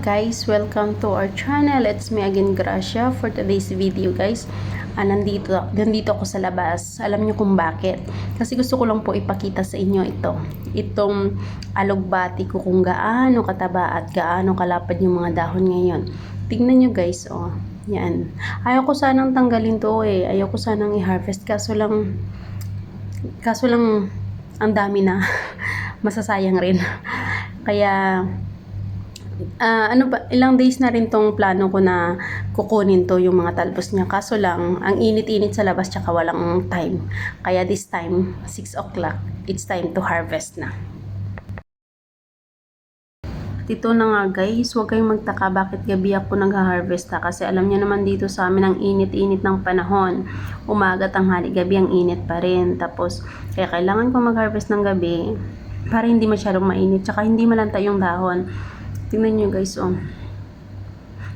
guys, welcome to our channel. It's me again, Gracia, for today's video guys. Ah, nandito, nandito ako sa labas. Alam niyo kung bakit. Kasi gusto ko lang po ipakita sa inyo ito. Itong alugbati ko kung gaano kataba at gaano kalapad yung mga dahon ngayon. Tingnan niyo guys, oh. Yan. Ayaw ko sanang tanggalin to eh. Ayaw ko sanang i-harvest. Kaso lang, kaso lang, ang dami na. Masasayang rin. Kaya, ah, ano ba, ilang days na rin tong plano ko na kukunin to yung mga talbos niya. Kaso lang, ang init-init sa labas tsaka walang time. Kaya this time, 6 o'clock, it's time to harvest na. Ito na nga guys, huwag kayong magtaka bakit gabi ako nag-harvest ha. Kasi alam niyo naman dito sa amin ang init-init ng panahon. Umaga, tanghali, gabi ang init pa rin. Tapos, kaya kailangan ko mag-harvest ng gabi para hindi masyadong mainit. Tsaka hindi malanta yung dahon. Tingnan nyo guys, oh.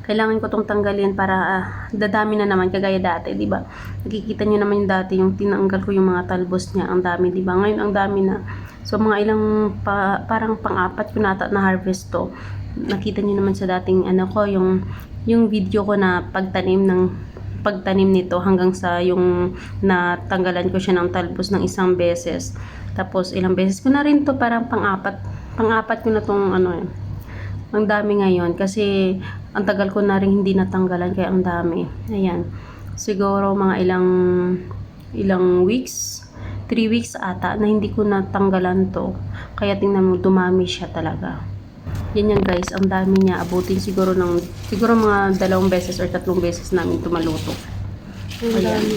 Kailangan ko tong tanggalin para ah, dadami na naman kagaya dati, di ba? Nakikita niyo naman yung dati, yung tinanggal ko yung mga talbos niya, ang dami, di ba? Ngayon ang dami na. So mga ilang pa, parang pang-apat ko nata na harvest to. Nakita niyo naman sa dating ano ko, yung yung video ko na pagtanim ng pagtanim nito hanggang sa yung natanggalan ko siya ng talbos ng isang beses. Tapos ilang beses ko na rin to parang pang-apat, pang-apat ko na tong ano eh, ang dami ngayon kasi ang tagal ko na rin hindi natanggalan kaya ang dami. Ayan. Siguro mga ilang ilang weeks, 3 weeks ata na hindi ko natanggalan to. Kaya tingnan mo dumami siya talaga. Yan yan guys, ang dami niya. Abutin siguro ng siguro mga dalawang beses or tatlong beses namin tumaluto. Ang dami.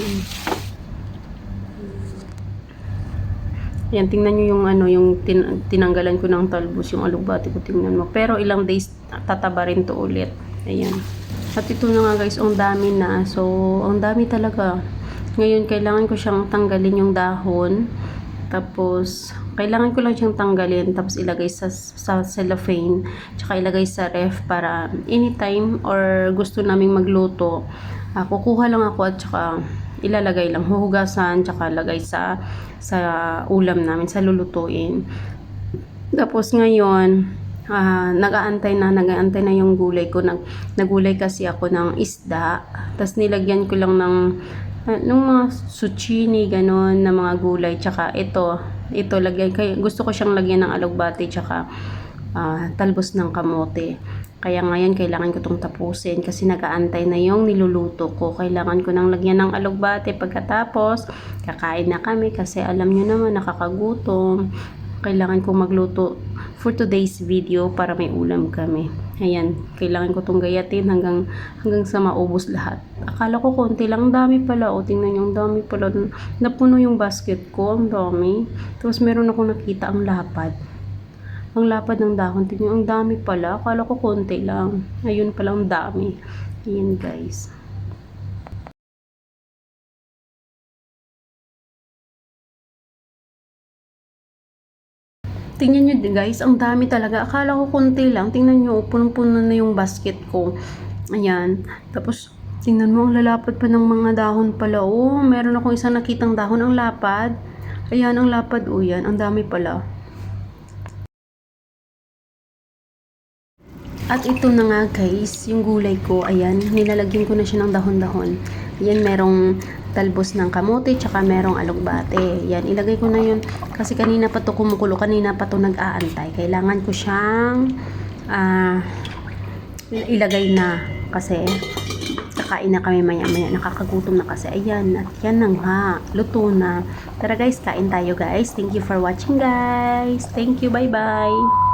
Yan, tingnan nyo yung ano, yung tin- tinanggalan ko ng talbos, yung alugbati ko, tingnan mo. Pero ilang days, tataba rin to ulit. Ayan. At ito na nga guys, ang dami na. So, ang dami talaga. Ngayon, kailangan ko siyang tanggalin yung dahon. Tapos, kailangan ko lang siyang tanggalin. Tapos, ilagay sa, sa cellophane. Tsaka ilagay sa ref para anytime or gusto naming magluto. ah, kukuha lang ako at tsaka ilalagay lang. Huhugasan, tsaka lagay sa sa ulam namin, sa lulutuin. Tapos ngayon, ah, nag-aantay na, nag-aantay na yung gulay ko. Nag, nagulay kasi ako ng isda. Tapos nilagyan ko lang ng ah, nung mga zucchini, ganon, na mga gulay. Tsaka ito, ito, lagyan, kaya gusto ko siyang lagyan ng alugbati, tsaka ah, talbos ng kamote. Kaya ngayon, kailangan ko itong tapusin kasi nag-aantay na yung niluluto ko. Kailangan ko nang lagyan ng alugbate pagkatapos. Kakain na kami kasi alam nyo naman, nakakagutom. Kailangan ko magluto for today's video para may ulam kami. Ayan, kailangan ko itong gayatin hanggang, hanggang sa maubos lahat. Akala ko konti lang, ang dami pala. O, tingnan nyo, ang dami pala. Napuno yung basket ko, ang dami. Tapos meron akong nakita ang lapad ang lapad ng dahon. Tingnan, ang dami pala. Akala ko konti lang. Ayun pala, ang dami. Ayan, guys. Tingnan nyo guys, ang dami talaga. Akala ko konti lang. Tingnan nyo, punong-puno na yung basket ko. Ayan. Tapos, tingnan mo, ang lalapad pa ng mga dahon pala. Oh, meron akong isang nakitang dahon. Ang lapad. Ayan, ang lapad. Oh, yan. Ang dami pala. At ito na nga guys, yung gulay ko, ayan, nilalagyan ko na siya ng dahon-dahon. Ayan, merong talbos ng kamote, tsaka merong alugbate. Yan, ilagay ko na yun. Kasi kanina pa to kumukulo, kanina pa to nag-aantay. Kailangan ko siyang ah, ilagay na. Kasi kakain na kami maya-maya. Nakakagutom na kasi. Ayan, at yan na nga. Luto na. Tara guys, kain tayo guys. Thank you for watching guys. Thank you, bye-bye.